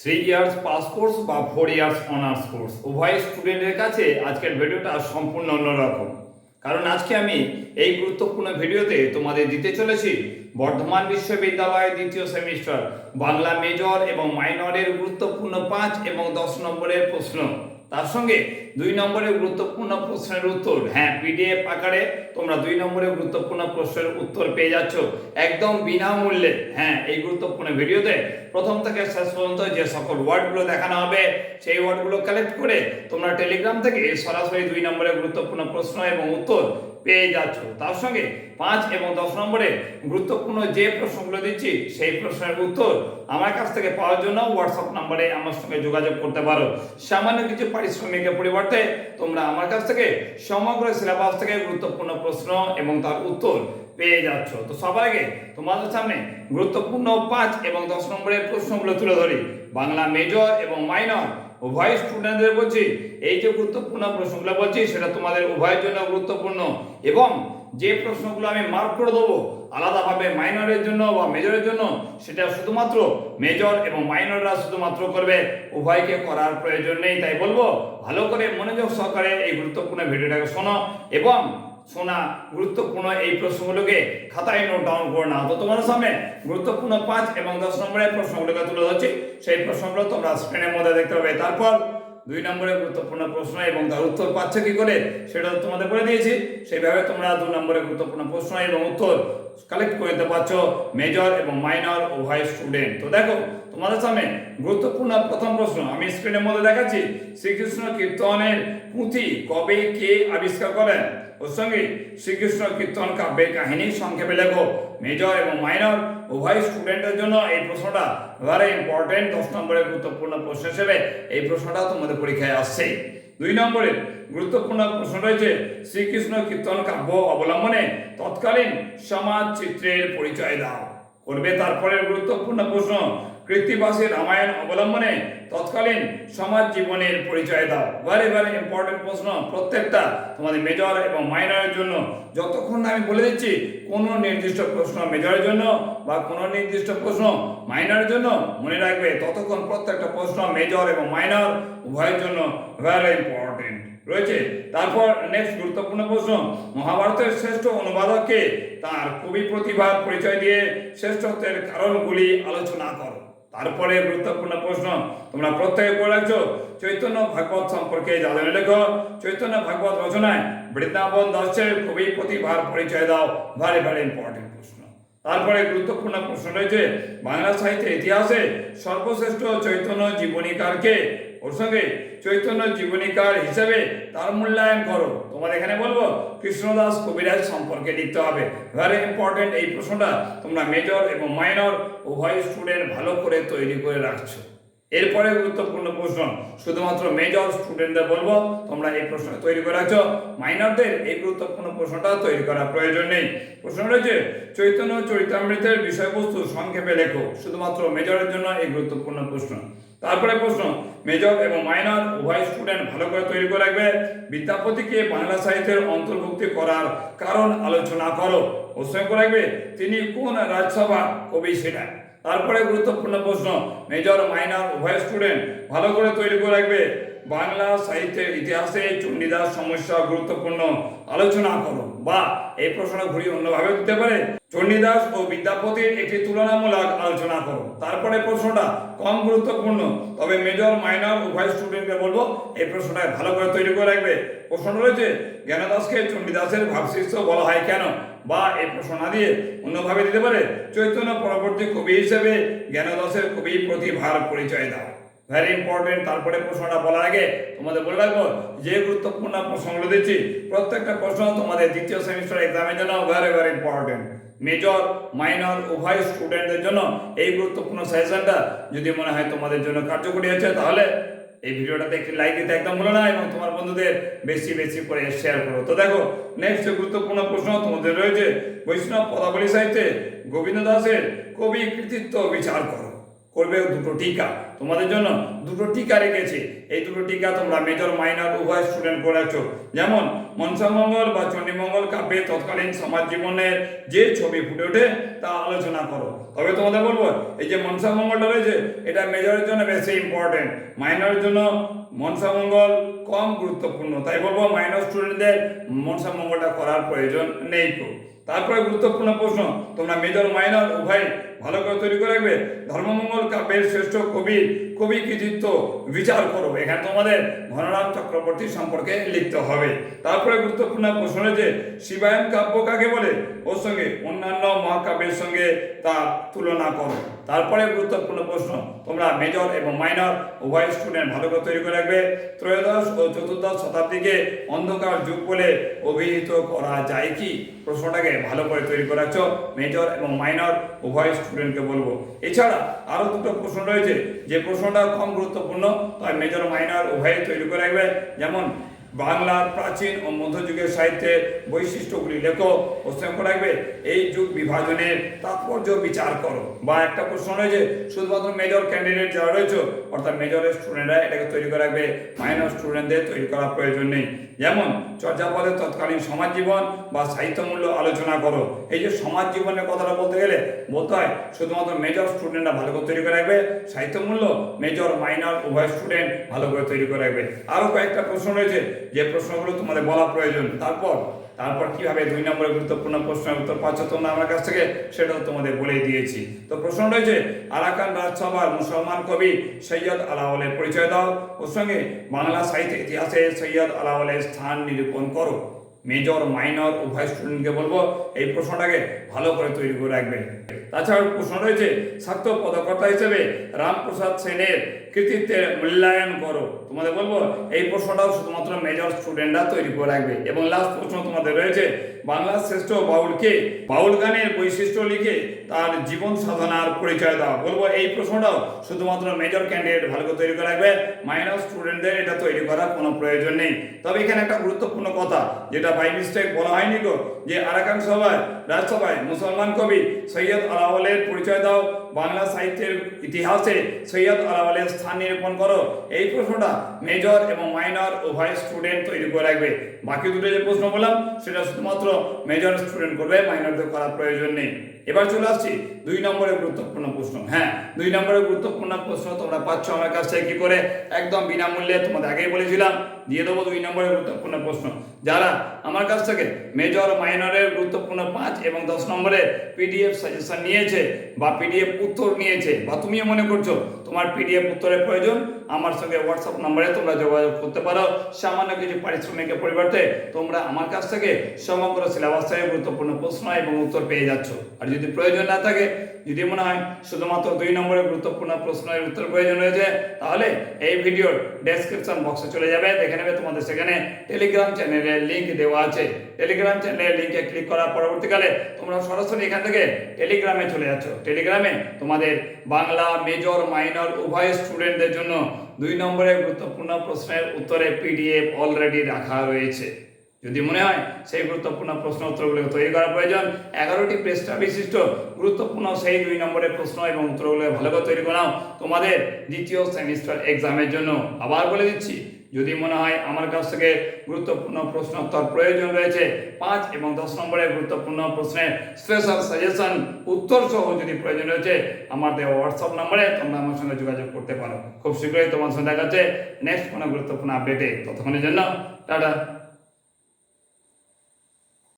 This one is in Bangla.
থ্রি ইয়ার্স পাস কোর্স বা ফোর ইয়ার্স অনার্স কোর্স উভয় স্টুডেন্টের কাছে আজকের ভিডিওটা সম্পূর্ণ অন্যরকম। কারণ আজকে আমি এই গুরুত্বপূর্ণ ভিডিওতে তোমাদের দিতে চলেছি বর্ধমান বিশ্ববিদ্যালয়ের দ্বিতীয় সেমিস্টার বাংলা মেজর এবং মাইনরের গুরুত্বপূর্ণ পাঁচ এবং দশ নম্বরের প্রশ্ন। তার সঙ্গে দুই নম্বরে গুরুত্বপূর্ণ প্রশ্নের উত্তর। হ্যাঁ পিডিএফ আকারে তোমরা দুই নম্বরে গুরুত্বপূর্ণ প্রশ্নের উত্তর পেয়ে যাচ্ছ। একদম বিনামূল্যে। হ্যাঁ এই গুরুত্বপূর্ণ ভিডিওতে প্রথম থেকে শেষ পর্যন্ত যে সকল ওয়ার্ডগুলো দেখানো হবে, সেই ওয়ার্ডগুলো কালেক্ট করে তোমরা টেলিগ্রাম থেকে সরাসরি দুই নম্বরে গুরুত্বপূর্ণ প্রশ্ন এবং উত্তর পেয়ে যাচ্ছ। তার সঙ্গে পাঁচ এবং দশ নম্বরে গুরুত্বপূর্ণ যে প্রশ্নগুলো দিচ্ছি, সেই প্রশ্নের উত্তর আমার কাছ থেকে পাওয়ার জন্য হোয়াটসঅ্যাপ নাম্বারে আমার সঙ্গে যোগাযোগ করতে পারো। সামান্য কিছু পারিশ্রমিকের পরিবর্তে তোমরা আমার কাছ থেকে সমগ্র সিলেবাস থেকে গুরুত্বপূর্ণ প্রশ্ন এবং তার উত্তর পেয়ে যাচ্ছ। তো সবার আগে তোমাদের সামনে গুরুত্বপূর্ণ পাঁচ এবং দশ নম্বরের প্রশ্নগুলো তুলে ধরি। বাংলা মেজর এবং মাইনর উভয় স্টুডেন্টদের বলছি, এই যে গুরুত্বপূর্ণ প্রশ্নগুলো বলছি, সেটা তোমাদের উভয়ের জন্য গুরুত্বপূর্ণ। এবং যে প্রশ্নগুলো আমি মার্ক করে দেবো, আলাদাভাবে মাইনরের জন্য বা মেজরের জন্য, সেটা শুধুমাত্র মেজর এবং মাইনররা শুধুমাত্র করবে। উভয়কে করার প্রয়োজন নেই, তাই বলব, ভালো করে মনোযোগ সহকারে এই গুরুত্বপূর্ণ ভিডিওটাকে শোনো। এবং শোনা গুরুত্বপূর্ণ এই প্রশ্নগুলোকে খাতায় নোট ডাউন করে নাও। তো তোমার সামনে গুরুত্বপূর্ণ পাঁচ এবং দশ নম্বরের প্রশ্নগুলোকে তুলে ধরছি। সেই প্রশ্নগুলো তোমরা স্ক্রিনের মধ্যে দেখতে পাবে। তারপর দুই নম্বরে গুরুত্বপূর্ণ প্রশ্ন এবং তার উত্তর পাচ্ছ কি করে, সেটা তোমাদের বলে দিয়েছি। সেইভাবে তোমরা দু নম্বরে গুরুত্বপূর্ণ প্রশ্ন এবং উত্তর কালেক্ট করে দিতে পারছ মেজর এবং মাইনর উভয় স্টুডেন্ট তো দেখো, তোমাদের সামনে গুরুত্বপূর্ণ প্রথম প্রশ্ন, আমি স্ক্রিনের মধ্যে দেখাচ্ছি। শ্রীকৃষ্ণ কীর্তনের পুঁথি কবে কে আবিষ্কার করেন? ওর সঙ্গে শ্রীকৃষ্ণ কীর্তন কাব্যের কাহিনী সংক্ষেপে লেখো। মেজর এবং মাইনর উভয় স্টুডেন্টের জন্য এই প্রশ্নটা ভেরি ইম্পর্টেন্ট দশ নম্বরের গুরুত্বপূর্ণ প্রশ্ন হিসেবে এই প্রশ্নটা তোমাদের পরীক্ষায় আসছে। দুই নম্বরের গুরুত্বপূর্ণ প্রশ্ন রয়েছে শ্রীকৃষ্ণ কীর্তন কাব্য অবলম্বনে তৎকালীন সমাজ চিত্রের পরিচয় দাও। করবে। তারপরের গুরুত্বপূর্ণ প্রশ্ন, কৃত্তিবাসী রামায়ণ অবলম্বনে তৎকালীন সমাজ জীবনের পরিচয় দাও। ভেরি ভেরি ইম্পর্টেন্ট প্রশ্ন, প্রত্যেকটা তোমাদের মেজর এবং মাইনরের জন্য। যতক্ষণ আমি বলে দিচ্ছি, কোনো নির্দিষ্ট প্রশ্ন মেজরের জন্য বা কোনো নির্দিষ্ট প্রশ্ন মাইনরের জন্য মনে রাখবে, ততক্ষণ প্রত্যেকটা প্রশ্ন মেজর এবং মাইনর উভয়ের জন্য ভেরি ইম্পর্টেন্ট রয়েছে। তারপর নেক্সট গুরুত্বপূর্ণ প্রশ্ন, মহাভারতের শ্রেষ্ঠ অনুবাদককে তার কবি প্রতিভার পরিচয় দিয়ে শ্রেষ্ঠত্বের কারণগুলি আলোচনা করো। তারপরে গুরুত্বপূর্ণ প্রশ্ন, তোমরা প্রত্যেকে পড়ে রাখছো? চৈতন্য ভাগবত সম্পর্কে জানেন লেখো, চৈতন্য ভাগবত রচনায় বৃন্দাবন দাসের কবি প্রতিভার পরিচয় দাও। ভেরি ভেরি ইম্পর্টেন্ট প্রশ্ন। তারপরে গুরুত্বপূর্ণ প্রশ্ন রয়েছে, বাংলা সাহিত্যের ইতিহাসে সর্বশ্রেষ্ঠ চৈতন্য জীবনীকারকে ওর সঙ্গে চৈতন্য জীবনীকার হিসাবে তার মূল্যায়ন করো। তোমার এখানে বলব, কৃষ্ণদাস কবিরাজ সম্পর্কে লিখতে হবে। ভেরি ইম্পর্টেন্ট এই প্রশ্নটা তোমরা মেজর এবং মাইনর উভয় স্টুডেন্ট ভালো করে তৈরি করে রাখছো। এরপরে গুরুত্বপূর্ণ প্রশ্ন, শুধুমাত্র মেজর স্টুডেন্টদের বলব, তোমরা এই প্রশ্ন তৈরি করে রাখছো। মাইনরদের এই গুরুত্বপূর্ণ প্রশ্নটা তৈরি করার প্রয়োজন নেই। প্রশ্ন রয়েছে, চৈতন্য চরিতামৃতের বিষয়বস্তু সংক্ষেপে লেখো, শুধুমাত্র মেজরের জন্য এই গুরুত্বপূর্ণ প্রশ্ন। তারপরে প্রশ্ন মেজর এবং মাইনর উভয় স্টুডেন্ট ভালো করে তৈরি করে রাখবে। বিদ্যাপতিকে বাংলা সাহিত্যের অন্তর্ভুক্তি করার কারণ আলোচনা করো। প্রশ্ন করে রাখবে, তিনি কোন রাজসভা কবি সেটা? তারপরে গুরুত্বপূর্ণ প্রশ্ন মেজর মাইনর উভয় স্টুডেন্ট ভালো করে তৈরি করে রাখবে। বাংলা সাহিত্যের ইতিহাসে চণ্ডীদাস সমস্যা গুরুত্বপূর্ণ আলোচনা করো বা এই প্রশ্ন ঘুরি অন্যভাবে দিতে পারে। চণ্ডীদাস ও বিদ্যাপতির একটি তুলনামূলক আলোচনা করো তারপরে প্রশ্নটা কম গুরুত্বপূর্ণ, তবে মেজর, মাইনর, উভয় স্টুডেন্টকে বলব, এই প্রশ্নটা ভালো করে তৈরি করে রাখবে। প্রশ্ন রয়েছে জ্ঞানদাসকে চণ্ডীদাসের ভাবশিষ্য বলা হয় কেন? বা এই প্রশ্ন না দিয়ে অন্যভাবে দিতে পারে? চৈতন্য পরবর্তী কবি হিসেবে জ্ঞানদাসের কবি প্রতিভার পরিচয় দাও। ভেরি ইম্পর্টেন্ট তারপরে প্রশ্নটা বলার আগে তোমাদের বলে রাখব, যে গুরুত্বপূর্ণ প্রশ্নগুলো দিচ্ছি, প্রত্যেকটা প্রশ্ন তোমাদের দ্বিতীয় সেমিস্টার এক্সামের জন্য very very important major minor উভয় স্টুডেন্টদের জন্য এই গুরুত্বপূর্ণ সেশনটা যদি মনে হয় তোমাদের জন্য কার্যকরী হচ্ছে তাহলে এই ভিডিওটাতে একটি লাইক দিতে একদম ভুলো না এবং তোমার বন্ধুদের বেশি বেশি করে শেয়ার করো। তো দেখো নেক্সট গুরুত্বপূর্ণ প্রশ্ন তোমাদের রয়েছে, বৈষ্ণব পদাবলী সাহিত্যে গোবিন্দ দাসের কবি কৃতিত্ব বিচার করো। করবে দুটো টিকা। তোমাদের জন্য দুটো টিকা রেখেছে। এই দুটো টিকা তোমরা মেজর মাইনর উভয় স্টুডেন্ট করেছ। যেমন মনসামঙ্গল বা চণ্ডীমঙ্গল কাব্যে তৎকালীন সমাজ জীবনের যে ছবি ফুটে ওঠে, তা আলোচনা করো। তবে তোমাদের বলব, এই যে মনসামঙ্গলটা রয়েছে, এটা মেজরের জন্য বেশি ইম্পর্টেন্ট মাইনরের জন্য মনসামঙ্গল কম গুরুত্বপূর্ণ। তাই বলব মাইনর স্টুডেন্টদের মনসামঙ্গলটা করার প্রয়োজন নেই তো। তারপরে গুরুত্বপূর্ণ প্রশ্ন, তোমরা মেজর, মাইনর উভয় ভালো করে তৈরি করে রাখবে। ধর্মমঙ্গল কাব্যের শ্রেষ্ঠ কবি কবি কৃতিত্ব বিচার করো। এখানে তোমাদের ঘনরাম চক্রবর্তী সম্পর্কে লিখতে হবে। তারপরে গুরুত্বপূর্ণ প্রশ্ন রয়েছে শিবায়ন কাব্য কাকে বলে? ওর সঙ্গে অন্যান্য মহাকাব্যের সঙ্গে তার তুলনা করো। তারপরে গুরুত্বপূর্ণ প্রশ্ন, তোমরা মেজর এবং মাইনর উভয় স্টুডেন্ট ভালো করে তৈরি করে রাখবে। ত্রয়োদশ ও চতুর্দশ শতাব্দীকে অন্ধকার যুগ বলে অভিহিত করা যায় কি? প্রশ্নটাকে ভালো করে তৈরি করে রাখছো। মেজর এবং মাইনর উভয় স্টুডেন্টকে বলব। এছাড়া আরও দুটো প্রশ্ন রয়েছে। যে প্রশ্নটা কম গুরুত্বপূর্ণ তাই মেজর মাইনর উভয় তৈরি করে রাখবে যেমন বাংলার প্রাচীন ও মধ্যযুগের সাহিত্যের বৈশিষ্ট্যগুলি লেখো প্রশ্ন রাখবে। এই যুগ বিভাজনের তাৎপর্য বিচার করো। বা একটা প্রশ্ন রয়েছে শুধুমাত্র মেজর ক্যান্ডিডেট যারা রয়েছে, অর্থাৎ মেজরের স্টুডেন্টরা এটাকে তৈরি করে রাখবে মাইনর স্টুডেন্টদের তৈরি করার প্রয়োজন নেই। যেমন চর্যাপদের তৎকালীন সমাজ জীবন বা সাহিত্যমূল্য আলোচনা করো। এই যে সমাজ জীবনের কথাটা বলতে গেলে, বলতে হয়, শুধুমাত্র মেজর স্টুডেন্টরা ভালো করে তৈরি করে রাখবে সাহিত্যমূল্য মেজর মাইনর উভয় স্টুডেন্ট ভালো করে তৈরি করে রাখবে। আরও কয়েকটা প্রশ্ন রয়েছে যে প্রশ্নগুলো তোমাদের বলা প্রয়োজন, তারপর তারপর কীভাবে দুই নম্বরের গুরুত্বপূর্ণ প্রশ্নের উত্তর পাচ্ছ তোমরা আমার কাছ থেকে, সেটাও তোমাদের বলেই দিয়েছি। তো প্রশ্ন রয়েছে, আরাকান রাজসভার মুসলমান কবি সৈয়দ আলাওয়ালের পরিচয় দাও। ওর সঙ্গে বাংলা সাহিত্য ইতিহাসে সৈয়দ আলাওয়ালের স্থান নিরূপণ করো। মেজর, মাইনর, উভয় স্টুডেন্টকে বলব, এই প্রশ্নটাকে ভালো করে তৈরি করে রাখবে। তাছাড়া প্রশ্ন রয়েছে ছাত্র পদকর্তা হিসেবে রামপ্রসাদ সেনের কৃতিত্বের মূল্যায়ন করো। তোমাদের বলব, এই প্রশ্নটাও শুধুমাত্র মেজর স্টুডেন্টরা তৈরি করে রাখবে। এবং লাস্ট প্রশ্ন তোমাদের রয়েছে, বাংলার শ্রেষ্ঠ বাউলকে বাউল গানের বৈশিষ্ট্য লিখে তার জীবন সাধনার পরিচয় দাও। বলব, এই প্রশ্নটাও শুধুমাত্র মেজর ক্যান্ডিডেট ভালো করে তৈরি করে রাখবে মাইনর স্টুডেন্টদের এটা তৈরি করার কোনো প্রয়োজন নেই। তবে এখানে একটা গুরুত্বপূর্ণ কথা, যেটা বাই মিস্টেক বলা হয়নি গো, যে আরাকান সভায়, রাজসভায় মুসলমান কবি সৈয়দ আলাওয়ালের পরিচয় দাও বাংলা সাহিত্যের ইতিহাসে সৈয়দ আলাওয়ালের স্থান নিরূপণ করো। এই প্রশ্নটা মেজর এবং মাইনর উভয় স্টুডেন্ট তৈরি করে রাখবে। বাকি দুটো যে প্রশ্ন বললাম, সেটা শুধুমাত্র মেজর স্টুডেন্ট করবে মাইনরদের করার প্রয়োজন নেই। এবার চলে আসছি দুই নম্বরের গুরুত্বপূর্ণ প্রশ্ন। হ্যাঁ দুই নম্বরের গুরুত্বপূর্ণ প্রশ্ন তোমরা পাচ্ছ আমার কাছ থেকে, কি করে? একদম বিনামূল্যে তোমাদের আগেই বলেছিলাম, দিয়ে দেবো দুই নম্বরের গুরুত্বপূর্ণ প্রশ্ন। যারা আমার কাছ থেকে মেজর মাইনরের গুরুত্বপূর্ণ পাঁচ এবং দশ নম্বরের পিডিএফ সাজেশন নিয়েছে বা পিডিএফ উত্তর নিয়েছে বা তুমিও মনে করছ তোমার পিডিএফ উত্তরের প্রয়োজন আমার সঙ্গে হোয়াটসঅ্যাপ নম্বরে তোমরা যোগাযোগ করতে পারো। সামান্য কিছু পারিশ্রমিকের পরিবর্তে তোমরা আমার কাছ থেকে সমগ্র সিলেবাস থেকে গুরুত্বপূর্ণ প্রশ্ন এবং উত্তর পেয়ে যাচ্ছ। আর যদি প্রয়োজন না থাকে, যদি মনে হয় শুধুমাত্র দুই নম্বরের গুরুত্বপূর্ণ প্রশ্নের উত্তর প্রয়োজন রয়েছে, তাহলে এই ভিডিওর ডেসক্রিপশন বক্সে চলে যাবে। দেখে নেবে তোমাদের সেখানে টেলিগ্রাম চ্যানেলের লিঙ্ক দেওয়া আছে। টেলিগ্রাম চ্যানেলের লিঙ্কে ক্লিক করার পরবর্তীকালে তোমরা সরাসরি এখান থেকে টেলিগ্রামে চলে যাচ্ছ। টেলিগ্রামে তোমাদের বাংলা মেজর মাইনর উভয় স্টুডেন্টদের জন্য দুই নম্বরের গুরুত্বপূর্ণ প্রশ্নের উত্তরে পিডিএফ অলরেডি রাখা রয়েছে। যদি মনে হয় সেই গুরুত্বপূর্ণ প্রশ্ন উত্তরগুলো তৈরি করা প্রয়োজন, এগারোটি পৃষ্ঠা বিশিষ্ট গুরুত্বপূর্ণ সেই দুই নম্বরের প্রশ্ন এবং উত্তরগুলো ভালো করে তৈরি করাও তোমাদের দ্বিতীয় সেমিস্টার এক্সামের জন্য আবার বলে দিচ্ছি যদি মনে হয় আমার কাছ থেকে গুরুত্বপূর্ণ প্রশ্ন উত্তর প্রয়োজন রয়েছে, পাঁচ এবং দশ নম্বরের গুরুত্বপূর্ণ প্রশ্নের স্পেশাল সাজেশন উত্তর সহ যদি প্রয়োজন রয়েছে, আমার দেওয়া হোয়াটসঅ্যাপ নম্বরে তোমরা আমার সঙ্গে যোগাযোগ করতে পারো। খুব শীঘ্রই তোমার সঙ্গে দেখা যাচ্ছে নেক্সট কোনো গুরুত্বপূর্ণ আপডেটে ততক্ষণের জন্য, টাটা।